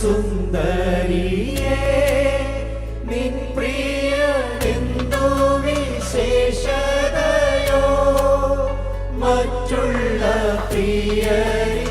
സുന്ദരിയേ നിൻ പ്രിയനെന്തോ വിശേഷതയോ? മറ്റുള്ള പ്രിയരിൽ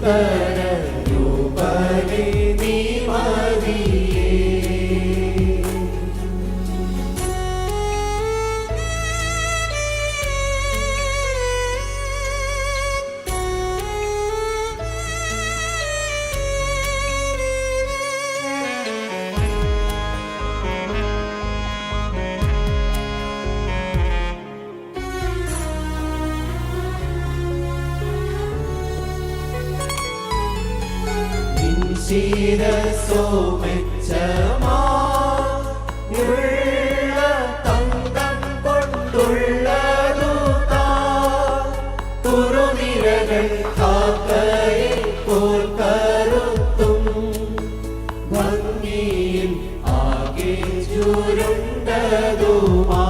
കൊതി ശിരസോ മെച്ചമാ ഉള്ള തങ്കം കൊണ്ടുള്ളതു താ തുറുനിരകൾ കാക്കയെ പോൽ കരുത്തും ഭംഗിയിൽ ആകെ ചുരുണ്ടതുമാ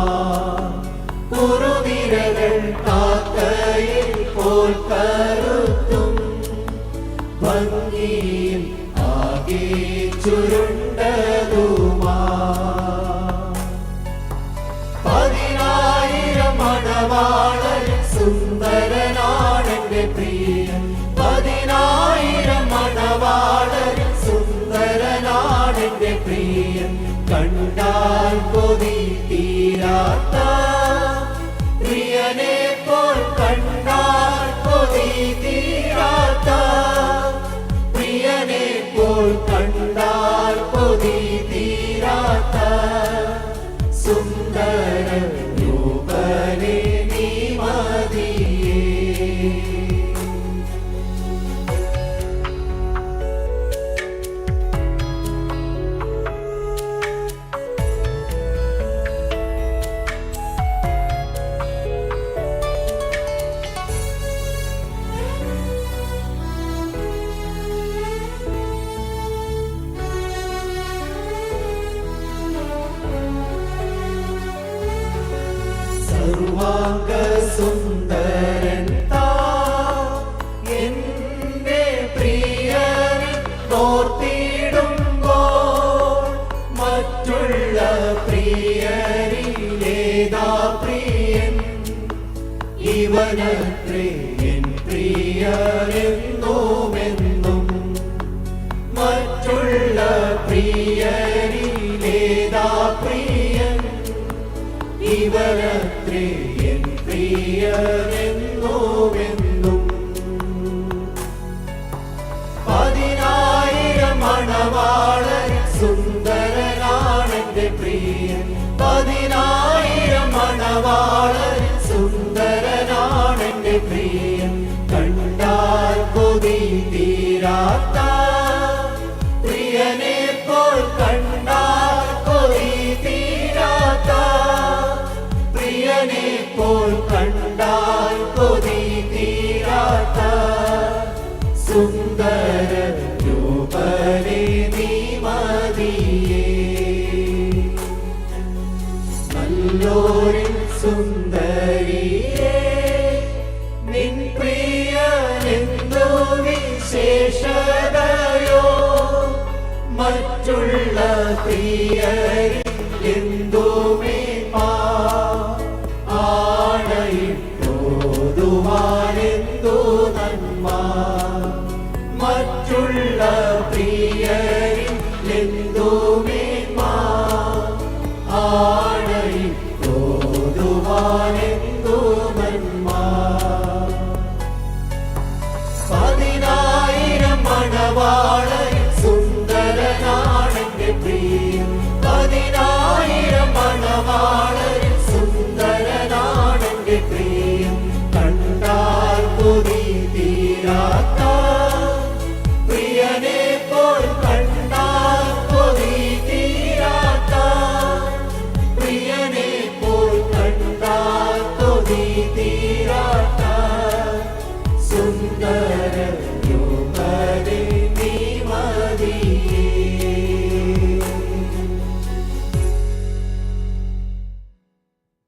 കണ്ടാൽ കൊതി തീരാത്ത പ്രിയനെ പോൽ കണ്ടാൽ കൊതി തീരാത്ത പ്രിയനെ പോൽ കണ്ടാൽ കൊതി തീരാത്ത സുന്ദര ഇവനത്രേ എൻ പ്രിയനെന്നോമെന്നും മറ്റുള്ള പ്രിയരിലേതാ പ്രിയൻ? ഇവനത്രേ എൻ പ്രിയരിൽ എന്തുമേ പതിനായിരം മണവാളരിൽ സുന്ദരനാണെന്റെ പ്രിയം കണ്ടാൽ പൊതി തീരാത്ത പ്രിയനെ പോൽ കണ്ടാൽ പൊതി തീരാത്ത പ്രിയനെ പോൽ കണ്ടാൽ പൊതി തീരാത്ത സുന്ദര യോഗരേ